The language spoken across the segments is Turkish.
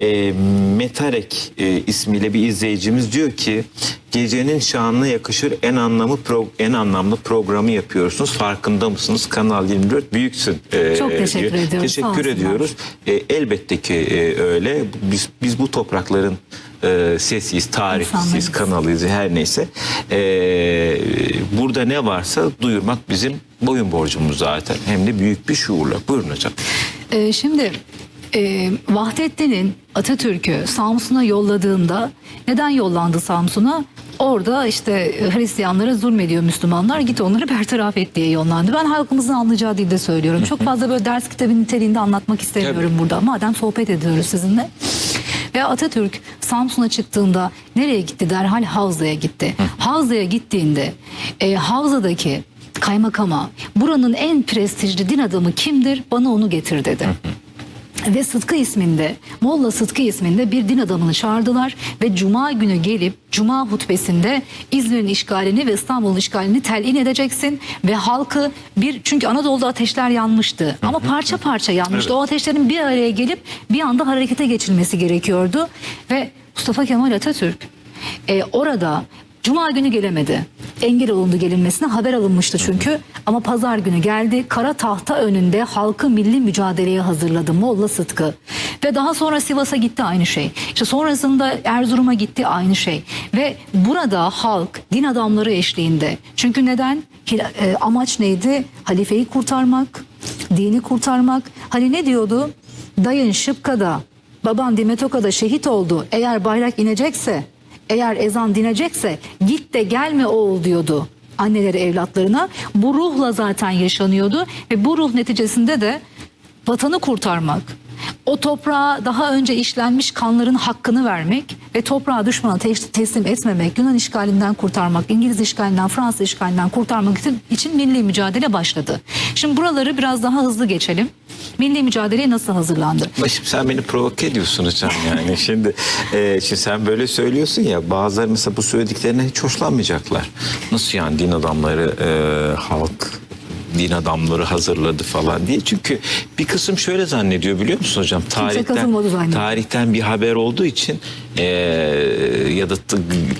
E, Metarek e, ismiyle bir izleyicimiz diyor ki gecenin şanına yakışır en anlamı pro- en anlamlı programı yapıyorsunuz. Farkında mısınız? Kanal 24 büyüksün. e, Çok teşekkür diyor. ediyoruz. Teşekkür ediyoruz. E, elbette ki e, öyle. Biz biz bu toprakların e, sesiyiz, tarihsiz kanalıyız her neyse. E, burada ne varsa duyurmak bizim boyun borcumuz zaten. Hem de büyük bir şuurla. Buyurun hocam. Ee, şimdi e, Vahdettin'in Atatürk'ü Samsun'a yolladığında neden yollandı Samsun'a? Orada işte Hristiyanlara zulmediyor Müslümanlar git onları bertaraf et diye yollandı. Ben halkımızın anlayacağı dilde söylüyorum. Çok fazla böyle ders kitabı niteliğinde anlatmak istemiyorum burada. Madem sohbet ediyoruz sizinle. Ve Atatürk Samsun'a çıktığında nereye gitti? Derhal Havza'ya gitti. Havza'ya gittiğinde e, Havza'daki kaymakama buranın en prestijli din adamı kimdir? Bana onu getir dedi. Ve Sıtkı isminde, Molla Sıtkı isminde bir din adamını çağırdılar ve Cuma günü gelip Cuma hutbesinde İzmir'in işgalini ve İstanbul'un işgalini telin edeceksin ve halkı bir çünkü Anadolu'da ateşler yanmıştı ama parça parça yanmıştı. O ateşlerin bir araya gelip bir anda harekete geçilmesi gerekiyordu ve Mustafa Kemal Atatürk e, orada Cuma günü gelemedi. Engel olundu gelinmesine haber alınmıştı çünkü. Ama pazar günü geldi. Kara tahta önünde halkı milli mücadeleye hazırladı Molla Sıtkı. Ve daha sonra Sivas'a gitti aynı şey. İşte sonrasında Erzurum'a gitti aynı şey. Ve burada halk din adamları eşliğinde. Çünkü neden? E, amaç neydi? Halifeyi kurtarmak, dini kurtarmak. Hani ne diyordu? Dayın Şıpka'da, baban Dimetoka'da şehit oldu. Eğer bayrak inecekse eğer ezan dinecekse git de gelme oğul diyordu anneleri evlatlarına. Bu ruhla zaten yaşanıyordu ve bu ruh neticesinde de vatanı kurtarmak, o toprağa daha önce işlenmiş kanların hakkını vermek ve toprağı düşmana te- teslim etmemek, Yunan işgalinden kurtarmak, İngiliz işgalinden, Fransız işgalinden kurtarmak için, için milli mücadele başladı. Şimdi buraları biraz daha hızlı geçelim. Milli mücadeleye nasıl hazırlandı? Başım sen beni provoke ediyorsun hocam yani. şimdi, e, şimdi sen böyle söylüyorsun ya bazıları mesela bu söylediklerine hiç hoşlanmayacaklar. Nasıl yani din adamları e, halk din adamları hazırladı falan diye. Çünkü bir kısım şöyle zannediyor biliyor musun hocam? Tarihten, tarihten bir haber olduğu için e, ya da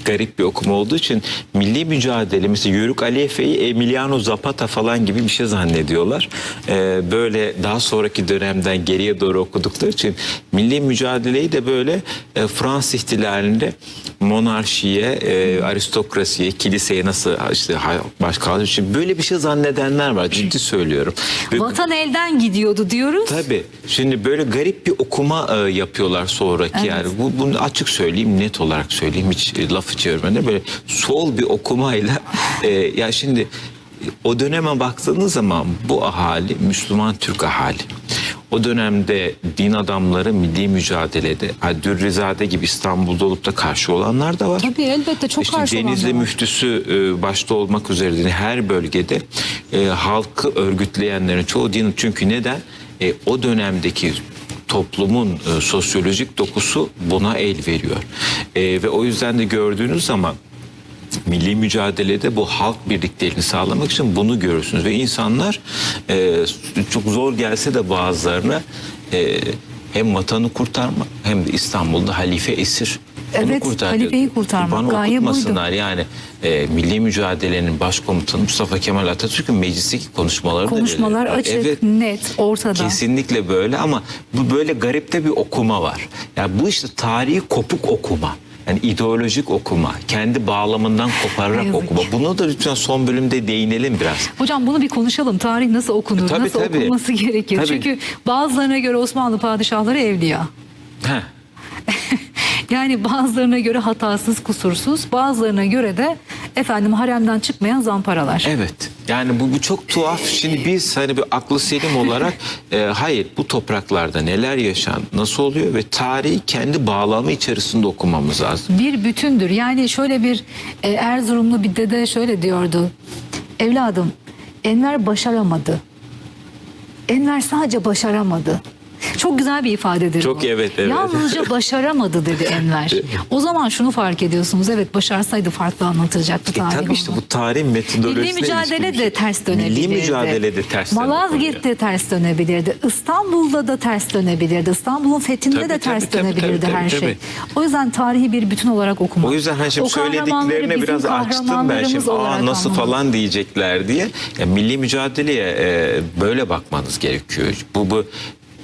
garip bir okuma olduğu için milli mücadele mesela Yörük Aliyefe'yi Emiliano Zapata falan gibi bir şey zannediyorlar. E, böyle daha sonraki dönemden geriye doğru okudukları için milli mücadeleyi de böyle e, Fransız ihtilalinde monarşiye, e, aristokrasiye, kiliseye nasıl işte hay- baş kaldığı için böyle bir şey zannedenler var. Ciddi söylüyorum. Ve- Vatan elden gidiyordu diyoruz. Tabii. Şimdi böyle garip bir okuma e, yapıyorlar sonraki yani. Bu, bunu açık söyleyeyim, net olarak söyleyeyim hiç e, lafı çevirmeden böyle sol bir okumayla e, ya şimdi o döneme baktığınız zaman bu ahali Müslüman Türk ahali. O dönemde din adamları milli mücadelede ha, Dürrizade gibi İstanbul'da olup da karşı olanlar da var. Tabii elbette çok İşte karşı Denizli olanlar müftüsü e, başta olmak üzere her bölgede e, halkı örgütleyenlerin çoğu din çünkü neden E, o dönemdeki toplumun e, sosyolojik dokusu buna el veriyor. E, ve o yüzden de gördüğünüz zaman milli mücadelede bu halk birlikteliğini sağlamak için bunu görürsünüz ve insanlar e, çok zor gelse de bazılarına e, hem vatanı kurtarmak hem de İstanbul'da halife esir Evet, kurtaracağız. halifeyi kurtarmak. Gaye okutmasınlar yani e, milli mücadelenin başkomutanı Mustafa Kemal Atatürk'ün meclisteki konuşmaları da Konuşmalar böyle. açık, Evet, net, ortada. Kesinlikle böyle ama bu böyle garipte bir okuma var. Yani bu işte tarihi kopuk okuma. Yani ideolojik okuma, kendi bağlamından kopararak okuma. ki. Bunu da lütfen son bölümde değinelim biraz. Hocam bunu bir konuşalım. Tarih nasıl okunur? Tabii, nasıl tabii. okunması gerekiyor? Tabii. Çünkü bazılarına göre Osmanlı padişahları evliya. Heh. Yani bazılarına göre hatasız, kusursuz, bazılarına göre de efendim haremden çıkmayan zamparalar. Evet. Yani bu, bu çok tuhaf. Şimdi biz hani bir aklı selim olarak e, hayır bu topraklarda neler yaşan, nasıl oluyor ve tarihi kendi bağlamı içerisinde okumamız lazım. Bir bütündür. Yani şöyle bir e, Erzurumlu bir dede şöyle diyordu. Evladım Enver başaramadı. Enver sadece başaramadı. Çok güzel bir ifadedir Çok bu. evet, evet. Yalnızca başaramadı dedi Enver. o zaman şunu fark ediyorsunuz. Evet başarsaydı farklı anlatılacaktı E tarih tabii işte bu tarih metodolojisine Milli mücadele ilişkin bir de şey. ters dönebilirdi. Milli mücadele de ters dönebilirdi. Malazgirt'te ters dönebilirdi. İstanbul'da da ters dönebilirdi. İstanbul'un fethinde Tabii, de ters tabii, dönebilirdi tabii, her tabii, şey. tabii. O yüzden tarihi bir bütün olarak okumak. O yüzden hani şimdi söylediklerine biraz açtım ben şimdi. Aa nasıl anlamak. falan diyecekler diye. Ya, milli mücadeleye e, böyle bakmanız gerekiyor. Bu bu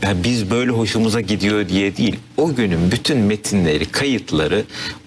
ya biz böyle hoşumuza gidiyor diye değil. O günün bütün metinleri, kayıtları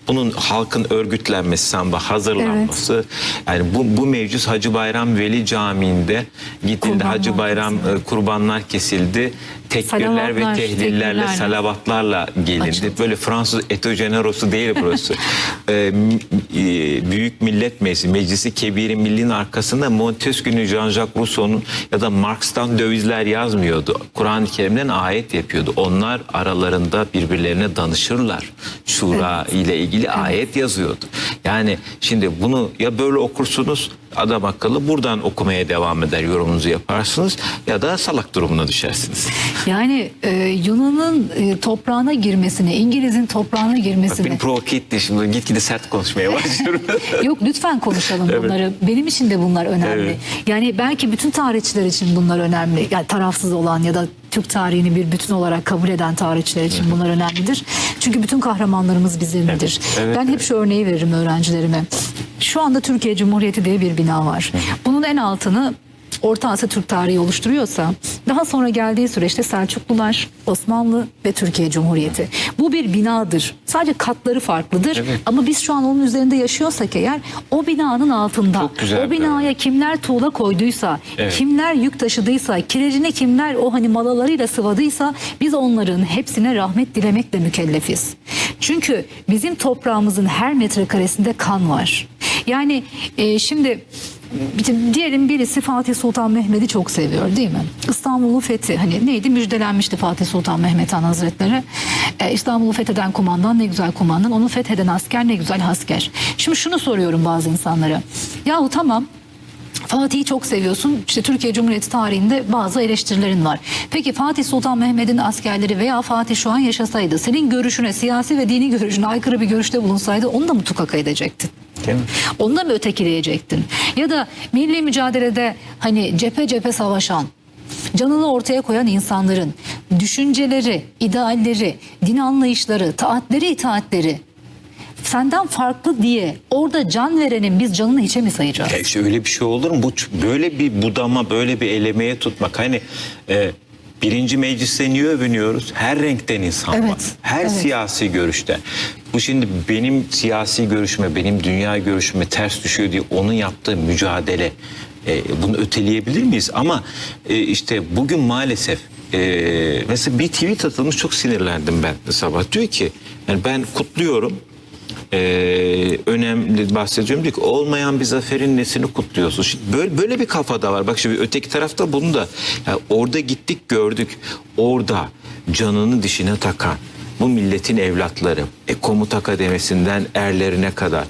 bunun halkın örgütlenmesi, samba hazırlanması. Yani bu, bu mevcut Hacı Bayram Veli Camii'nde gittiğinde Hacı Bayram e, kurbanlar kesildi. Tekbirler ve Salavatlar, tehlillerle, tekbirlerle. salavatlarla gelindi. Açıldı. Böyle Fransız etojenerosu değil burası. Ee, m- e, Büyük Millet Meclisi, Meclisi Kebiri Milli'nin arkasında Montesquieu'nun, Jean-Jacques Rousseau'nun ya da Marx'tan dövizler yazmıyordu. Kur'an-ı Kerim'den ayet yapıyordu. Onlar aralarında birbirlerine danışırlar. Şura ile ilgili ayet yazıyordu. Yani şimdi bunu ya böyle okursunuz adam akıllı buradan okumaya devam eder yorumunuzu yaparsınız ya da salak durumuna düşersiniz. Yani e, Yunan'ın e, toprağına girmesine, İngiliz'in toprağına girmesine. beni provoke etti şimdi gitgide sert konuşmaya başlıyorum. Yok lütfen konuşalım bunları. Benim için de bunlar önemli. Evet. Yani belki bütün tarihçiler için bunlar önemli. Yani tarafsız olan ya da Türk tarihini bir bütün olarak kabul eden tarihçiler için bunlar önemlidir. Çünkü bütün kahramanlarımız bizimdir. Evet, ben hep şu örneği veririm öğrencilerime. Şu anda Türkiye Cumhuriyeti diye bir bina var. Bunun en altını Orta Asya Türk tarihi oluşturuyorsa daha sonra geldiği süreçte Selçuklular, Osmanlı ve Türkiye Cumhuriyeti. Bu bir binadır. Sadece katları farklıdır. Evet. Ama biz şu an onun üzerinde yaşıyorsak eğer o binanın altında o binaya kimler tuğla koyduysa, Evet. kimler yük taşıdıysa, kirecini kimler o hani malalarıyla sıvadıysa biz onların hepsine rahmet dilemekle mükellefiz. Çünkü bizim toprağımızın her metrekaresinde kan var. Yani e, şimdi diyelim birisi Fatih Sultan Mehmet'i çok seviyor değil mi? İstanbul'u fethi hani neydi müjdelenmişti Fatih Sultan Mehmet Han Hazretleri. E, İstanbul'u fetheden kumandan ne güzel kumandan, onu fetheden asker ne güzel asker. Şimdi şunu soruyorum bazı insanlara. Yahu tamam Fatih'i çok seviyorsun. İşte Türkiye Cumhuriyeti tarihinde bazı eleştirilerin var. Peki Fatih Sultan Mehmet'in askerleri veya Fatih şu an yaşasaydı senin görüşüne, siyasi ve dini görüşüne aykırı bir görüşte bulunsaydı onu da mı tukaka edecektin? Onu da mı ötekileyecektin? Ya da milli mücadelede hani cephe cephe savaşan, canını ortaya koyan insanların düşünceleri, idealleri, din anlayışları, taatleri, itaatleri senden farklı diye orada can verenin biz canını hiçe mi sayacağız? Ya işte öyle bir şey olur mu? Bu böyle bir budama, böyle bir elemeye tutmak. Hani e, birinci mecliste niye övünüyoruz? Her renkten insan var. Evet, Her evet. siyasi görüşte. Bu şimdi benim siyasi görüşüme, benim dünya görüşüme ters düşüyor diye onun yaptığı mücadele. E, bunu öteleyebilir miyiz? Ama e, işte bugün maalesef e, mesela bir tweet atılmış çok sinirlendim ben sabah. Diyor ki yani ben kutluyorum ee, önemli bahsediyorum diyor ki olmayan bir zaferin nesini kutluyorsun. Şimdi böyle, böyle bir kafada var. Bak şimdi öteki tarafta bunu da ya orada gittik gördük. Orada canını dişine takan bu milletin evlatları e, komuta kademesinden erlerine kadar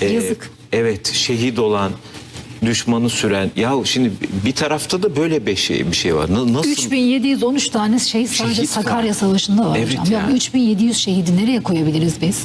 e, Yazık. Evet şehit olan düşmanı süren ya şimdi bir tarafta da böyle bir şey bir şey var. Na- Nasıl 3713 tane şey sadece Şehit var. Sakarya Savaşı'nda var Evet hocam. ya. Yani 3700 şehidi nereye koyabiliriz biz?